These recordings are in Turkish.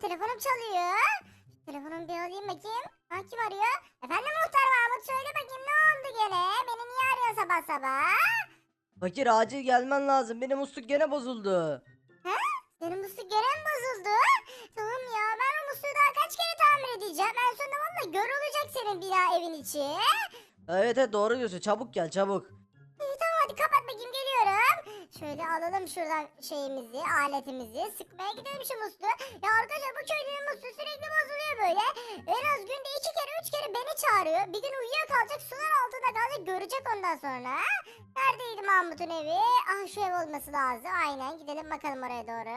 telefonum çalıyor. Telefonumu bir alayım bakayım. Ha kim arıyor? Efendim muhtar Mahmut söyle bakayım ne oldu gene? Beni niye arıyorsun sabah sabah? Fakir acil gelmen lazım. Benim musluk gene bozuldu. Senin musluk gene mi bozuldu? Tamam ya ben o musluğu daha kaç kere tamir edeceğim. En sonunda valla gör olacak senin bina evin içi. Evet evet doğru diyorsun. Çabuk gel çabuk. Şöyle alalım şuradan şeyimizi, aletimizi. Sıkmaya gidelim şu musluğu. Ya arkadaşlar bu köylünün musluğu sürekli bozuluyor böyle. En az günde iki kere üç kere beni çağırıyor. Bir gün uyuyakalacak sular altında kalacak görecek ondan sonra. Neredeydi Mahmut'un evi? Ah şu ev olması lazım. Aynen gidelim bakalım oraya doğru.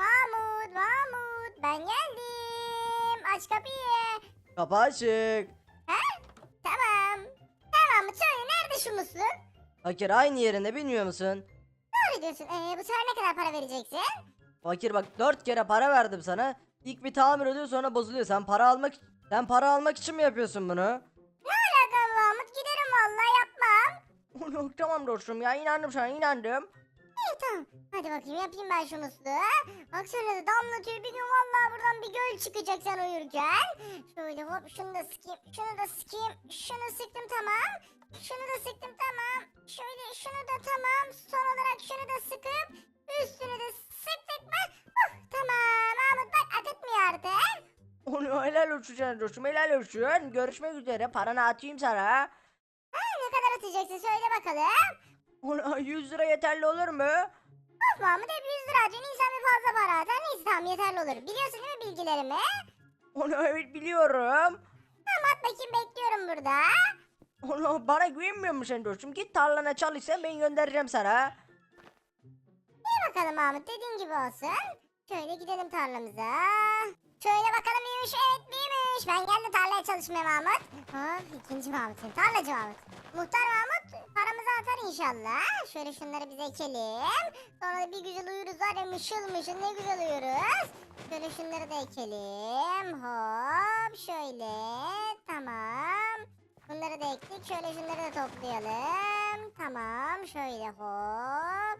Mahmut, Mahmut ben geldim. Aç kapıyı. Kapı açık. Tamam. Tamam mı? Söyle nerede şu musluk? Fakir aynı yerinde bilmiyor musun? Doğru diyorsun. Ee, bu sefer ne kadar para vereceksin? Fakir bak dört kere para verdim sana. İlk bir tamir oluyor sonra bozuluyor. Sen para almak sen para almak için mi yapıyorsun bunu? Alakalı Mahmut giderim vallahi yapmam. Yok tamam dostum ya inandım sana inandım. İyi tamam. Hadi bakayım yapayım ben şu musluğu. Baksana da damlatıyor bir gün vallahi buradan bir göl çıkacak sen uyurken. Şöyle hop şunu da sıkayım. Şunu da sıkayım. Şunu sıktım tamam. Şunu da sıktım tamam. Şöyle şunu da tamam. Son olarak şunu da sıkıp üstünü de sıktık mı? Uh, tamam Mahmut bak akıtmıyor artık. Onu helal olsun sana dostum helal olsun. Görüşmek üzere paranı atayım sana. Ha, ne kadar atacaksın söyle bakalım. Ona 100 lira yeterli olur mu? Of Mahmut hep 100 lira harcıyorsun. İnsan bir fazla para atar. Neyse tamam yeterli olur. Biliyorsun değil mi bilgilerimi? Onu evet biliyorum. Tamam at bakayım bekliyorum burada. Onu bana güvenmiyor musun dostum? Git tarlana çalışsan ben göndereceğim sana. İyi bakalım Mahmut dediğin gibi olsun. Şöyle gidelim tarlamıza. Şöyle bakalım iyiymiş evet iyiymiş. Ben geldim tarlaya çalışmaya Mahmut. Of ikinci Mahmut'un tarlacı Mahmut. Muhtar Mahmut paramızı atar inşallah. Şöyle şunları bize ekelim. Sonra da bir güzel uyuruz var ya mışıl mışıl ne güzel uyuruz. Şöyle şunları da ekelim. Hop şöyle tamam. Bunları da ektik. Şöyle şunları da toplayalım. Tamam şöyle hop.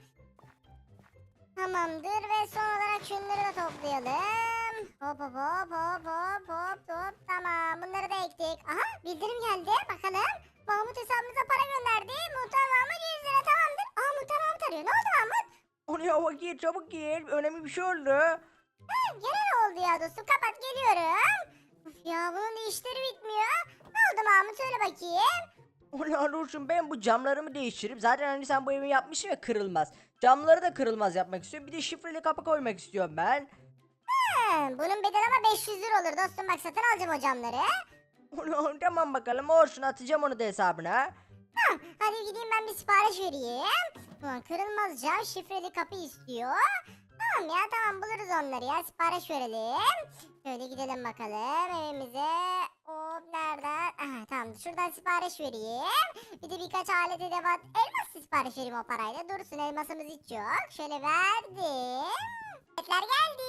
Tamamdır ve son olarak şunları da toplayalım. Hop hop hop hop hop hop hop tamam bunları da ektik. Aha bildirim geldi bakalım. Mahmut hesabımıza para gönderdi. Muhtar Mahmut 100 lira tamamdır. Aa Muhtar Mahmut arıyor. Ne oldu Mahmut? Onu ya vakit çabuk gel. Önemli bir şey oldu. Ha, gene ne oldu ya dostum kapat geliyorum. Of ya bunun işleri bitmiyor. Oldu Mahmut söyle bakayım. Onu olsun ben bu camlarımı değiştirip zaten hani sen bu evi yapmışsın ya kırılmaz. Camları da kırılmaz yapmak istiyorum. Bir de şifreli kapı koymak istiyorum ben. Ha, bunun bedeli ama 500 lira olur dostum bak satın alacağım o camları. Onu tamam bakalım olsun atacağım onu da hesabına. Hadi gideyim ben bir sipariş vereyim. Ulan kırılmaz cam şifreli kapı istiyor. Tamam ya tamam buluruz onları ya sipariş verelim. Şöyle gidelim bakalım evimize. Hop nereden? Aha, tamam şuradan sipariş vereyim. Bir de birkaç alet edevat elmas sipariş vereyim o parayla. Dursun elmasımız hiç yok. Şöyle verdim. Aletler geldi.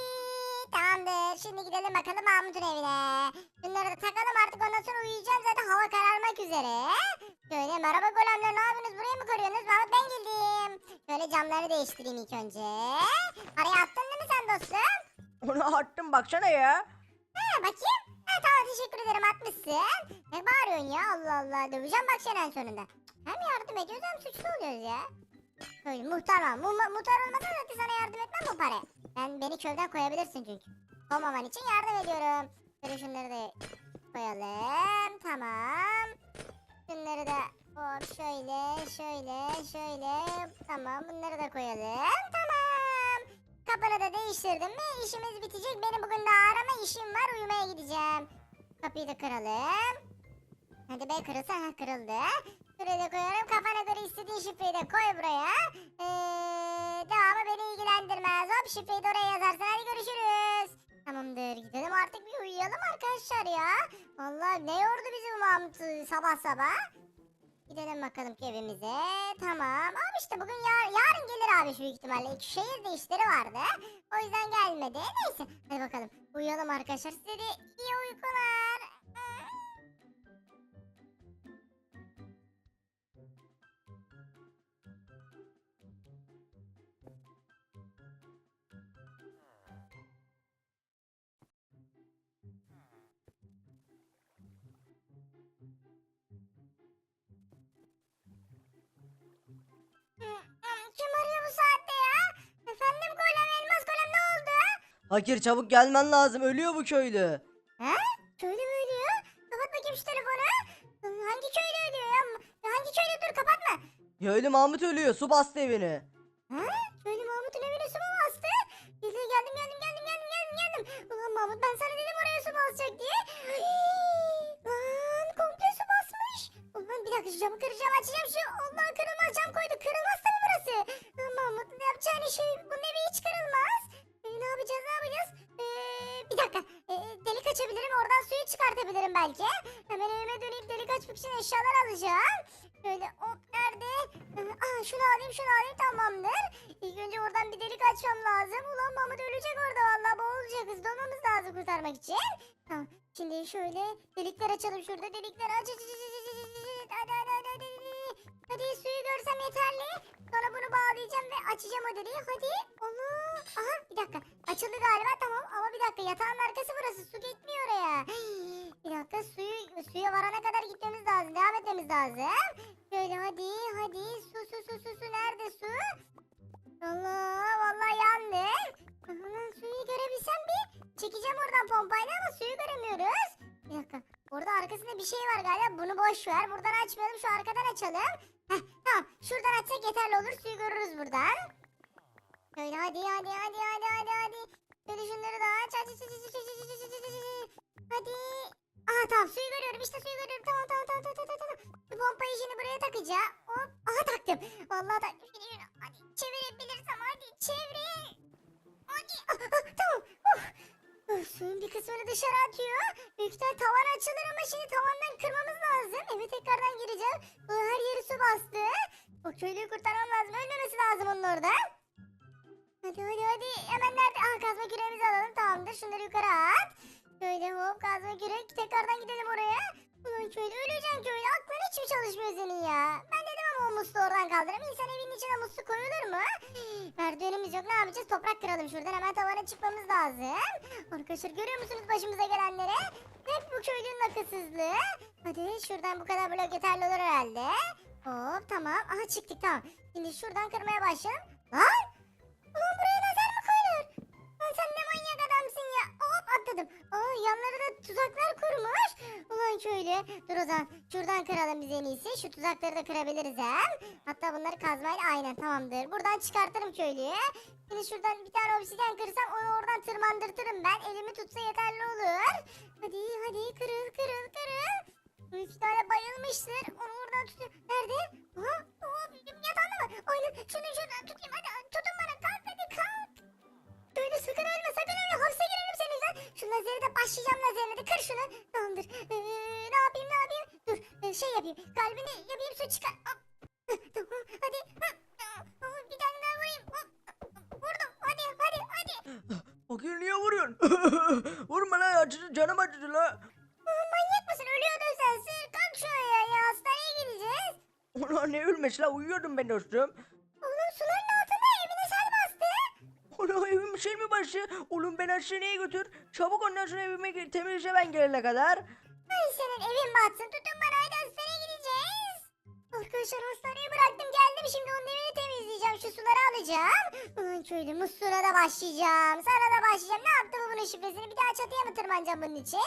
Tamamdır. Şimdi gidelim bakalım Mahmut'un evine. Bunları da takalım artık ondan sonra uyuyacağım. Zaten hava kararmak üzere. Şöyle merhaba golemler ne yapıyorsunuz? Burayı mı koruyorsunuz? Mahmut ben geldim. Şöyle camları değiştireyim ilk önce. Parayı attın değil mi sen dostum? Onu attım baksana ya. Ha bakayım. Ha tamam teşekkür ederim atmışsın. Ne bağırıyorsun ya Allah Allah. Döveceğim bak seni en sonunda. Hem yardım ediyoruz hem suçlu oluyoruz ya. Böyle muhtar var. Mu muhtar olmasa zaten sana yardım etmem bu para. Ben beni köyden koyabilirsin çünkü. Olmaman için yardım ediyorum. Şöyle şunları da koyalım. Tamam. Şunları da hop şöyle şöyle şöyle. Tamam bunları da koyalım. Tamam. Kapını da değiştirdim mi işimiz bitecek. Benim bugün daha arama işim var. Uyumaya gideceğim. Kapıyı da kıralım. Hadi be kırılsa ha kırıldı. Şuraya da koyarım. Kafana göre istediğin şifreyi de koy buraya. Ee, devamı beni ilgilendirmez. Hop şifreyi de oraya yazarsın. Hadi görüşürüz. Tamamdır gidelim artık bir uyuyalım arkadaşlar ya. Vallahi ne yordu bizi bu Mahmut sabah sabah. Gidelim bakalım ki evimize. Tamam. Abi işte bugün yar yarın gelir abi büyük ihtimalle. İki şehirde işleri vardı. O yüzden gelmedi. Neyse. Hadi bakalım. Uyuyalım arkadaşlar. Size de iyi uykular. Fakir çabuk gelmen lazım. Ölüyor bu köylü. Ha? Köylü mü ölüyor? Kapat bakayım şu telefonu. Hangi köylü ölüyor ya? Hangi köylü dur kapatma. Köylü Mahmut ölüyor. Su bastı evini. Ha? Köylü Mahmut'un evine su mu bastı? Geldim geldim geldim geldim geldim geldim geldim. Ulan Mahmut ben sana dedim oraya su basacak diye. Lan komple su basmış. Ulan bir dakika şu camı kıracağım açacağım şu. Allah kırılmaz cam koydu. Kırılmaz tabii burası. Lan Mahmut ne yapacağın şey bunun evi hiç kırılmaz yapacağız ne yapacağız? Ee, bir dakika. Ee, delik açabilirim oradan suyu çıkartabilirim belki. Hemen evime dönüp delik açmak için eşyalar alacağım. Böyle ok nerede? Ee, Aa, şunu alayım şunu alayım tamamdır. İlk önce oradan bir delik açmam lazım. Ulan Mahmut ölecek orada valla boğulacak. Hızlı lazım kurtarmak için. Tamam. Şimdi şöyle delikler açalım şurada. Delikler aç aç aç aç aç aç aç. Hadi hadi hadi hadi. suyu görsem yeterli. Sonra bunu bağlayacağım ve açacağım o. Hadi. Allah. Aha bir dakika. Açıldı galiba tamam ama bir dakika yatağın arkası burası. Su gitmiyor oraya. Bir dakika suyu suya varana kadar gitmemiz lazım. Devam etmemiz lazım. Şöyle hadi hadi su su su su su nerede su? Allah vallahi yandım. Lan suyu görebilsem bir çekeceğim oradan pompayla ama suyu göremiyoruz. Bir dakika. Orada arkasında bir şey var galiba. Bunu boş ver. Buradan açmayalım. Şu arkadan açalım. Tamam. Şuradan açsak yeterli olur. Suyu görürüz buradan. Şöyle hadi hadi hadi hadi hadi hadi. Şöyle şunları da aç aç aç aç aç aç aç aç aç aç. Hadi. Aha tamam suyu görüyorum işte suyu görüyorum. Tamam tamam tamam tamam tamam. tamam. Bu pompayı şimdi buraya takacağım. Hop. Aha taktım. Vallahi taktım. Şöyle. Hadi çevirebilirsem hadi çevirin. Hadi. Ah, ah, tamam. Uf. Suyun bir kısmını dışarı atıyor. Büyük ihtimal tavan açılır ama şimdi tavandan kırmamız lazım. Eve tekrardan gireceğim. Her yeri su bastı. O köylüyü kurtarmam lazım. Ölmemesi lazım onun orada. Hadi hadi hadi. Hemen nerede? Aha kazma küreğimizi alalım. Tamamdır. Şunları yukarı at. Şöyle hop kazma kürek. Tekrardan gidelim oraya. Ulan köylü öleceksin köylü. Aklın hiç mi çalışmıyor senin ya? Ben dedim ama o musluğu oradan kaldırayım. İnsan evinin içine musluk koyulur mu? Merdivenimiz yok. Ne yapacağız? Toprak kıralım şuradan. Hemen tavana çıkmamız lazım. Arkadaşlar görüyor musunuz başımıza gelenleri? Hep bu köylünün akılsızlığı. Hadi şuradan bu kadar blok yeterli olur herhalde. Hop tamam. Aha çıktık tamam. Şimdi şuradan kırmaya başlayalım. Lan! Ulan Dur o zaman. Şuradan kıralım biz en iyisi. Şu tuzakları da kırabiliriz hem. Hatta bunları kazmayla aynen tamamdır. Buradan çıkartırım köylüyü. Şimdi şuradan bir tane obsidyen kırsam onu oradan tırmandırtırım ben. Elimi tutsa yeterli olur. Hadi hadi kırıl kırıl kırıl. Bu iki tane bayılmıştır. Onu oradan tutuyor. Nerede? Aha. Bizim yatağında mı? Aynen. Şunu şuradan tutayım. Hadi tutun bana. Kalk hadi kalk. Böyle sakın ölme sakın ölme. Hapse girelim senin yüzünden. Şu lazeri de başlayacağım lazerine de. Kır şunu. Tamamdır. Ee, ne yapayım şey yapayım. Kalbini yapayım su çıkar. Hadi. Bir tane daha vurayım. Vurdum. Hadi hadi hadi. Fakir niye vuruyorsun? Vurma lan acıdı canım acıdı la. Manyak mısın? Ölüyordun sen. Sır kalk şuraya ya. Hastaneye gideceğiz. Ulan ne ölmesi la uyuyordum ben dostum. Oğlum suların altında evine sel bastı. Ulan evim şey mi başı? Oğlum ben hastaneye götür. Çabuk ondan sonra evime gir. Temizle ben gelene kadar. Senin evin batsın. Tutun bana hadi hastaneye gideceğiz. Arkadaşlar hastaneye bıraktım geldim. Şimdi onun evini temizleyeceğim. Şu suları alacağım. Ulan köylü muslura da başlayacağım. Sana da başlayacağım. Ne yaptı bu bunun şifresini? Bir daha çatıya mı tırmanacağım bunun için?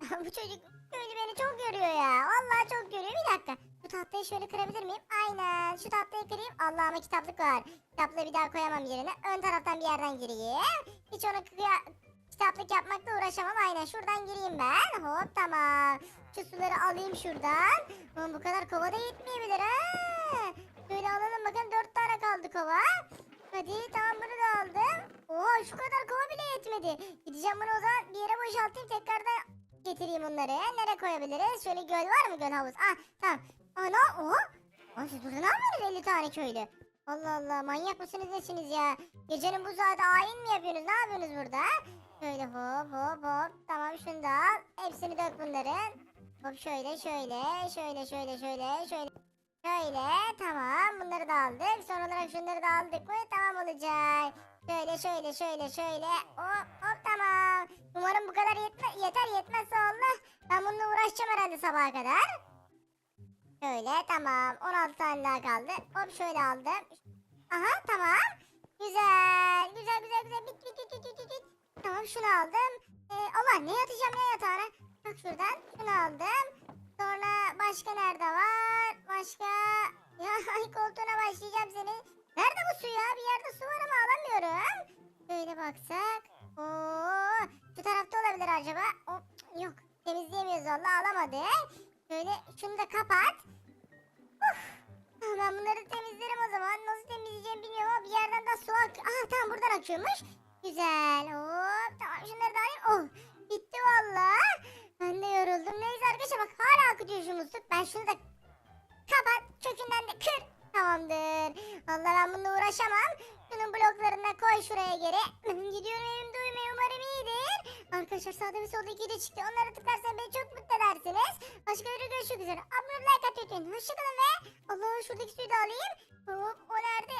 bu çocuk köylü beni çok yoruyor ya. Vallahi çok yoruyor. Bir dakika. Bu tahtayı şöyle kırabilir miyim? Aynen. Şu tahtayı kırayım. Allah'ıma kitaplık var. Kitaplığı bir daha koyamam yerine. Ön taraftan bir yerden gireyim. Hiç onu kitaplık yapmakla uğraşamam. Aynen şuradan gireyim ben. Hop tamam. Şu suları alayım şuradan. Oğlum bu kadar kova da yetmeyebilir ha. Şöyle alalım bakın dört tane kaldı kova. Hadi tamam bunu da aldım. Oha şu kadar kova bile yetmedi. Gideceğim bunu o zaman bir yere boşaltayım tekrardan getireyim bunları. Nereye koyabiliriz? Şöyle göl var mı göl havuz? Ah tamam. Ana oha. Aa, siz burada ne yapıyorsunuz 50 tane köylü? Allah Allah manyak mısınız nesiniz ya? Gecenin bu saati ayin mi yapıyorsunuz? Ne yapıyorsunuz burada? Şöyle hop hop hop. Tamam şunu da al. Hepsini dök bunların. Hop şöyle şöyle şöyle şöyle şöyle şöyle. Şöyle tamam bunları da aldık. Son olarak şunları da aldık mı tamam olacak. Şöyle şöyle şöyle şöyle. Hop hop tamam. Umarım bu kadar yetme yeter yetmezse Allah. Ben bununla uğraşacağım herhalde sabaha kadar. Şöyle tamam 16 tane daha kaldı. Hop şöyle aldım. Aha tamam. Güzel. Tamam şunu aldım. Ee, Allah ne yatacağım ne yatağına. Bak şuradan şunu aldım. Sonra başka nerede var? Başka. Ya koltuğuna başlayacağım seni. Nerede bu su ya? Bir yerde su var ama alamıyorum. Böyle baksak. Oo, şu tarafta olabilir acaba? Hop, yok. Temizleyemiyoruz valla alamadık. Böyle şunu da kapat. Uf. Ben bunları temizlerim o zaman. Nasıl temizleyeceğim bilmiyorum ama bir yerden de su ak... Aha tamam buradan akıyormuş. Güzel. Hop tamam şunları da alayım. Oh bitti valla. Ben de yoruldum. Neyse arkadaşlar bak hala akıtıyor şu. Ben şunu da kapat. Kökünden de kır. Tamamdır. Vallahi ben bununla uğraşamam. Şunun bloklarını da koy şuraya geri. Gidiyorum evimde uyumaya umarım iyidir. Arkadaşlar sağda ve solda iki de çıktı. Onları tıklarsanız beni çok mutlu edersiniz. Başka bir görüşmek üzere. Abone ol, like atmayı unutmayın. Hoşçakalın ve Allah şuradaki suyu da alayım. Hop o nerede?